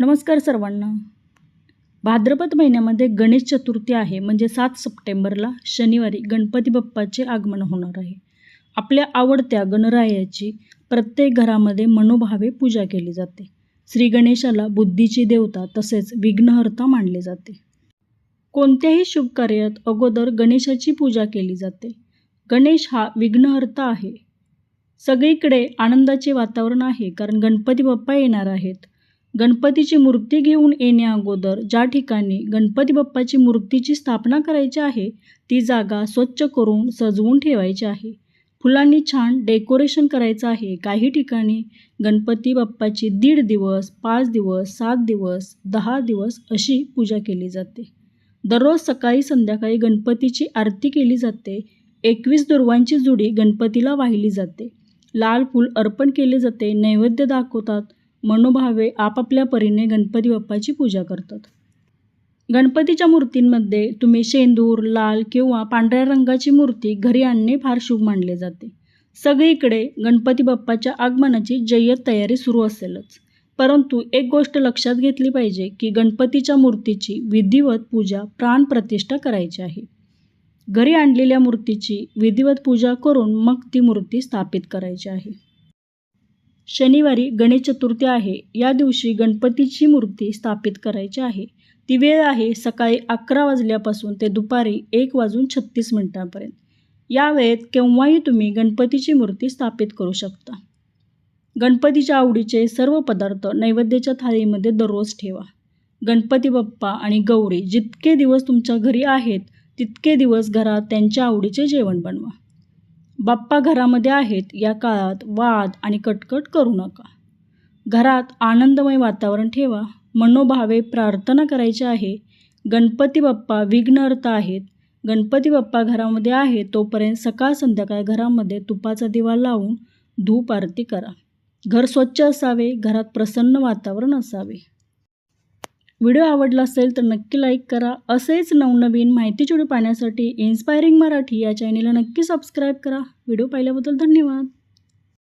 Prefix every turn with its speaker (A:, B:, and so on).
A: नमस्कार सर्वांना. भाद्रपद महिन्यामध्ये गणेश चतुर्थी आहे म्हणजे सात सप्टेंबरला शनिवारी गणपती बाप्पाचे आगमन होणार आहे. आपल्या आवडत्या गणरायाची प्रत्येक घरामध्ये मनोभावे पूजा केली जाते. श्री गणेशाला बुद्धीची देवता तसेच विघ्नहर्ता मानले जाते. कोणत्याही शुभ कार्यात अगोदर गणेशाची पूजा केली जाते. गणेश हा विघ्नहर्ता आहे. सगळीकडे आनंदाचे वातावरण आहे कारण गणपती बाप्पा येणार आहेत. गणपतीची मूर्ती घेऊन येण्याअगोदर ज्या ठिकाणी गणपती बाप्पाची मूर्तीची स्थापना करायची आहे ती जागा स्वच्छ करून सजवून ठेवायची आहे. फुलांनी छान डेकोरेशन करायचं आहे. काही ठिकाणी गणपती बाप्पाची दीड दिवस पाच दिवस सात दिवस दहा दिवस अशी पूजा केली जाते. दररोज सकाळी संध्याकाळी गणपतीची आरती केली जाते. एकवीस दुर्वांची जुडी गणपतीला वाहिली जाते. लाल फूल अर्पण केले जाते नैवेद्य दाखवतात मनोभावे आपापल्या परीने गणपती बाप्पाची पूजा करतात. गणपतीच्या मूर्तींमध्ये तुम्ही शेंदूर लाल किंवा पांढऱ्या रंगाची मूर्ती घरी आणणे फार शुभ मानले जाते. सगळीकडे गणपती बाप्पाच्या आगमनाची जय्यत तयारी सुरू असेलच. परंतु एक गोष्ट लक्षात घेतली पाहिजे की गणपतीच्या मूर्तीची विधिवत पूजा प्राणप्रतिष्ठा करायची आहे. घरी आणलेल्या मूर्तीची विधिवत पूजा करून मग ती मूर्ती स्थापित करायची आहे. शनिवारी गणेश चतुर्थी आहे. या दिवशी गणपतीची मूर्ती स्थापित करायची आहे. ती वेळ आहे सकाळी अकरा वाजल्यापासून ते दुपारी एक वाजून छत्तीस मिनिटांपर्यंत. या वेळेत केव्हाही तुम्ही गणपतीची मूर्ती स्थापित करू शकता. गणपतीच्या आवडीचे सर्व पदार्थ नैवेद्याच्या थाळीमध्ये दररोज ठेवा. गणपती बाप्पा आणि गौरी जितके दिवस तुमच्या घरी आहेत तितके दिवस घरात त्यांच्या आवडीचे जेवण बनवा. बाप्पा घरामध्ये आहेत या काळात वाद आणि कटकट करू नका. घरात आनंदमय वातावरण ठेवा. मनोभावे प्रार्थना करायची आहे. गणपती बाप्पा विघ्नहर्ता आहेत. गणपती बाप्पा घरामध्ये आहे तोपर्यंत सकाळ संध्याकाळ घरामध्ये तुपाचा दिवा लावून धूप आरती करा. घर स्वच्छ असावे घरात प्रसन्न वातावरण असावे. व्हिडिओ आवडला असेल तर नक्की लाईक करा. असेच नवनवीन माहिती चुडू पाहण्यासाठी इन्स्पायरिंग मराठी या चॅनेलला नक्की सबस्क्राईब करा. व्हिडिओ पाहिल्याबद्दल धन्यवाद.